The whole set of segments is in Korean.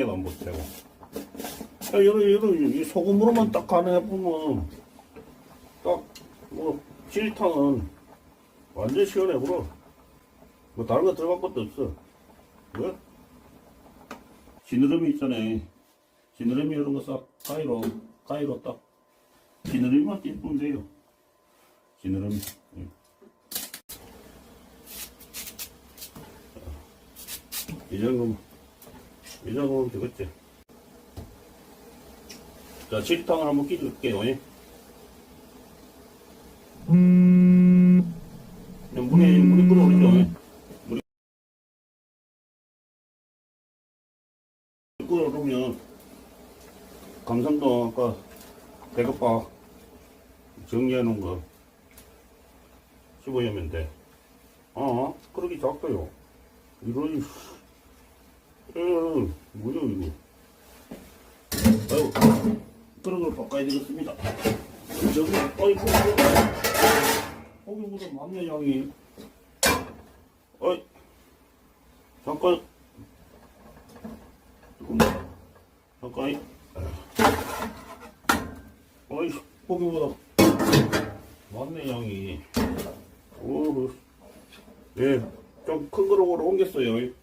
안 못되고. 야, 이런, 이런, 이 소금으로만 딱 간해 보면, 딱, 뭐, 칠탕은 완전 시원해, 불어. 뭐, 다른 거 들어갈 것도 없어. 왜? 지느러미 있잖아. 지느러미 이런 거 싹, 가위로, 가위로 딱, 지느러미만 띄면 돼요. 지느러미. 예. 이 정도면, 이 정도면 되겠지. 자, 칠탕을 한번 끼줄게요. 예. 그냥 물에, 물이 끓어오르죠. 예. 물이 끓어오르면, 감성도 아까 대급박 정리해 놓은 거 씹어야면 돼. 아, 그러기 작아요. 이런, 에 뭐야, 이거. 아이고, 그런 걸 바꿔야 되겠습니다. 저기, 어이구, 거기보다 많네, 양이. 어이, 잠깐. 조금만. 잠깐. 어이, 거기보다 많네, 양이. 오, 예, 좀큰 그릇으로 옮겼어요.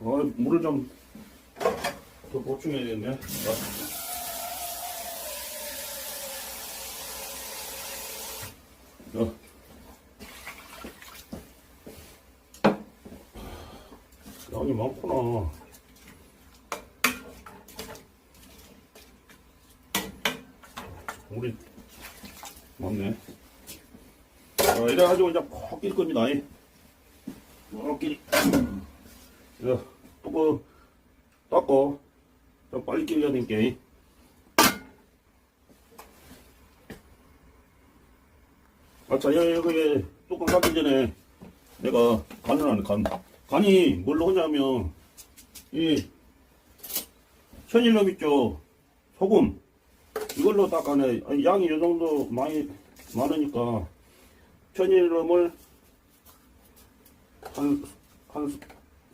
어, 물을 좀 더 보충해야겠네. 아. 어. 양이 많구나. 우리 맞네. 자, 이래가지고 이제 콕 낄 겁니다. 이. 이렇게 이거 뚜껑 닦고 좀 빨리 끼려야 되니까. 아차, 여기 뚜껑 닫기 전에 내가 간을 하네, 간. 간이 뭘로 하냐면, 이, 천일염 있죠? 소금. 이걸로. 아니, 양이 이 정도 많이, 많으니까, 천일염을 한, 한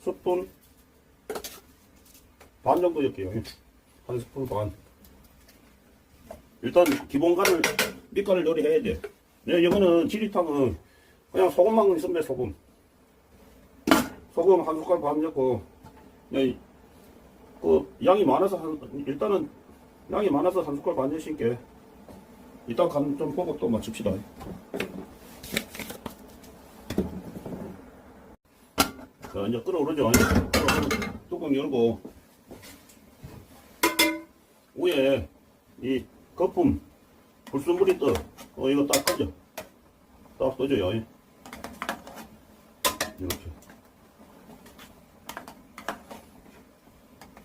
스- 스푼 반 정도 넣을게요. 한 스푼 반. 일단 기본 간을 밑간을 요리해야 돼. 네, 이거는 지리탕은 그냥 소금만 있으면 돼, 소금. 소금 한 숟갈 반 넣고, 네, 그 양이 많아서 한, 일단은 양이 많아서 한 숟갈 반 넣으실게. 이따 간 좀 보고 또 맞춥시다. 자, 이제 끓어오르죠. 뚜껑 열고, 위에 이 거품, 불순물이 떠. 어, 이거 딱 꺼져. 딱 떠줘요. 이렇게.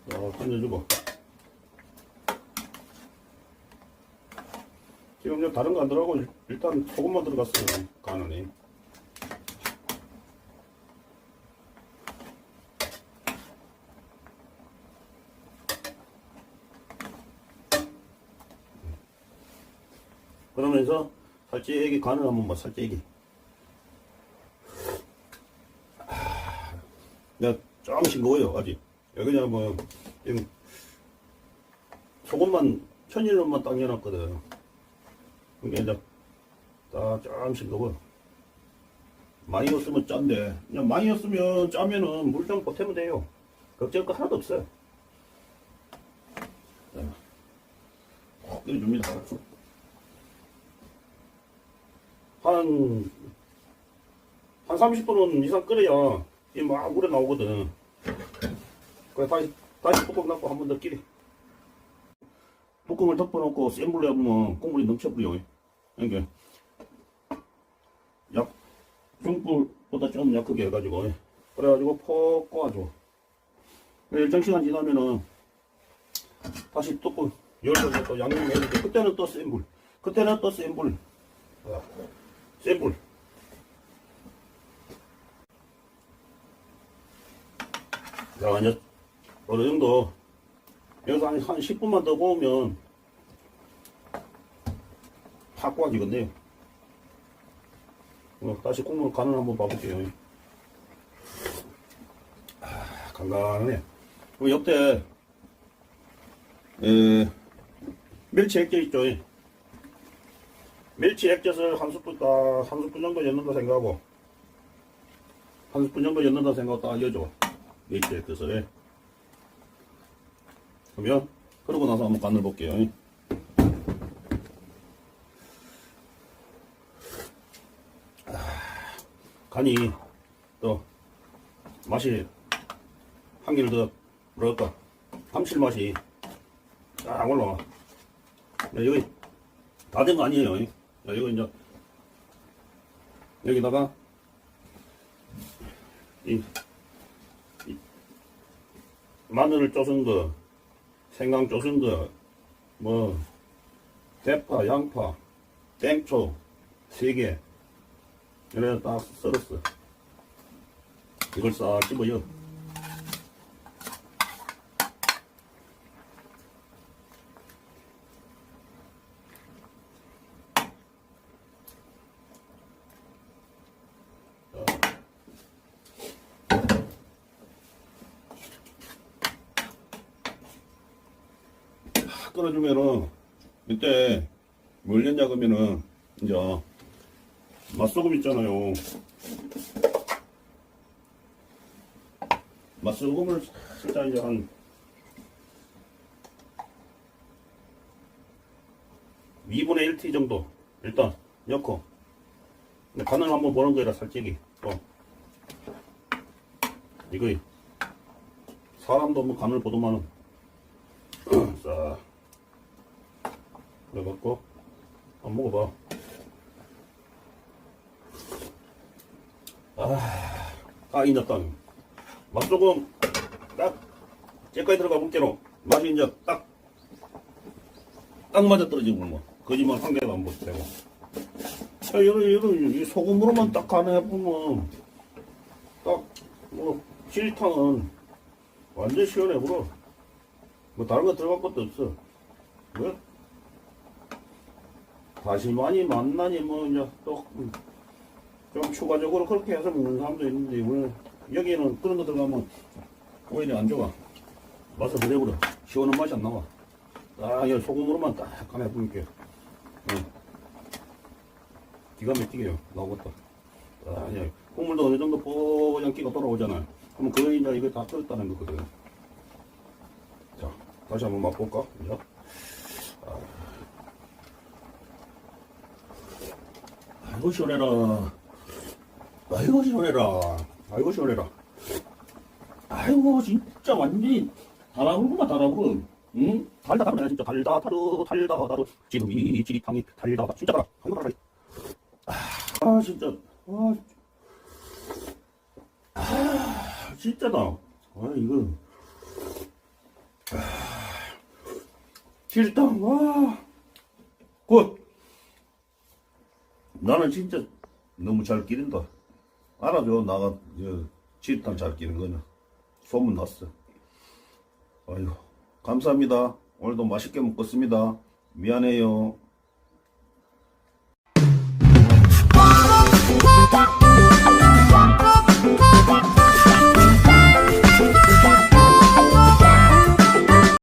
자, 건져주고. 지금 이제 다른 거 안 들어가고 일- 일단 소금만 들어갔어요. 간은 그러면서 살찌기 간을 한번 봐, 살찌기. 내가 조금씩 넣어요, 아직. 여기냐, 뭐, 지금 소금만, 천일염만 딱 넣어놨거든. 그러니까 이제, 딱 조금씩 넣어. 많이 넣었으면 짠데, 그냥 많이 넣었으면 짜면은 물 좀 보태면 돼요. 걱정할 거 하나도 없어요. 자, 콕 끓여줍니다. 한, 한 30분은 이상 끓여야 이막 물에 나오거든. 그래, 다시, 다시 뚜껑 닫고 한 번 더 끼리. 뚜껑을 덮어놓고 센 불에 하면 국물이 넘쳐버려. 그러니까, 약, 중불보다 좀 약하게 해가지고. 그래가지고 폭 꼬아줘. 일정 시간 지나면은 다시 뚜껑 열어서 또 양념 해야 돼. 그때는 또 센 불. 그때는 또 센 불. 센 불. 자, 이제 어느 정도 여기서 한, 한 10분만 더 구우면 다 구워지겠네요. 어, 다시 국물 간을 한번 봐볼게요. 아, 간간하네. 그 옆에, 에, 멸치 액젓 있죠. 멸치 액젓을 한 스푼 딱, 한 스푼 정도 넣는다 생각하고, 한 스푼 정도 넣는다 생각하고 딱 알려줘. 멸치 액젓을. 그러면, 그러고 나서 한번 간을 볼게요. 간이 또 맛이 한 개를 더 뭐랄까 감칠맛이 쫙 올라와 야, 여기 다 된 거 아니에요 야, 이거 이제 여기다가 이, 이 마늘을 쪼순 거 생강 쪼순 거뭐 대파 양파 땡초 세 개 이래 딱 썰었어. 이걸 싹 집어요. 다 끓여주면은 이때 뭘 넣냐 그러면은 이제 맛소금 있잖아요. 맛소금을 살짝 이제 한 2분의 1티 정도 일단 넣고 간을 한번 보는 거라 살짝이 또 이거 사람도 뭐 간을 보더만은 싹 그래갖고 한번 먹어봐 아, 이제 딱. 맛 조금 딱, 째까지 들어가 볼게로. 맛이 이제 딱, 딱 맞아 떨어지는 거. 거짓말 한 개도 안 못되고. 자, 이런, 이런, 이 소금으로만 딱 간을 해보면, 딱, 뭐, 칠탕은 완전 시원해, 불어. 뭐, 다른 거 들어갈 것도 없어. 뭐, 다시마니, 만나니, 뭐, 이제 또, 음, 좀 추가적으로 그렇게 해서 먹는 사람도 있는데 오늘 여기는 그런 거 들어가면 오히려 안 좋아. 맛을 그대로 시원한 맛이 안 나와. 아 이거 소금으로만 딱 간에 부을게요. 응. 기가 막히게요. 나오겠다. 아 예. 국물도 어느 정도 뽀얀기가 돌아오잖아요. 그러면 그거 이제 이거 다 끓였다는 거거든. 자 다시 한번 맛볼까 이제 아. 아이고 시원해라 아이고 시원해라. 아이고 시원해라. 아이고 진짜 완전히 달아오르구만 달아오르. 응? 달다 달아 진짜 달다 다르 달다 다르 지름이 지리탕이 달다 진짜 달아. 한번 달아. 아 진짜 아, 아 진짜다. 아 이거 아, 질탕 와 굿. 나는 진짜 너무 잘 기른다. 알아줘, 나가, 저, 집탕 잘 끼는 거는. 소문 났어. 아유, 감사합니다. 오늘도 맛있게 먹겠습니다. 미안해요.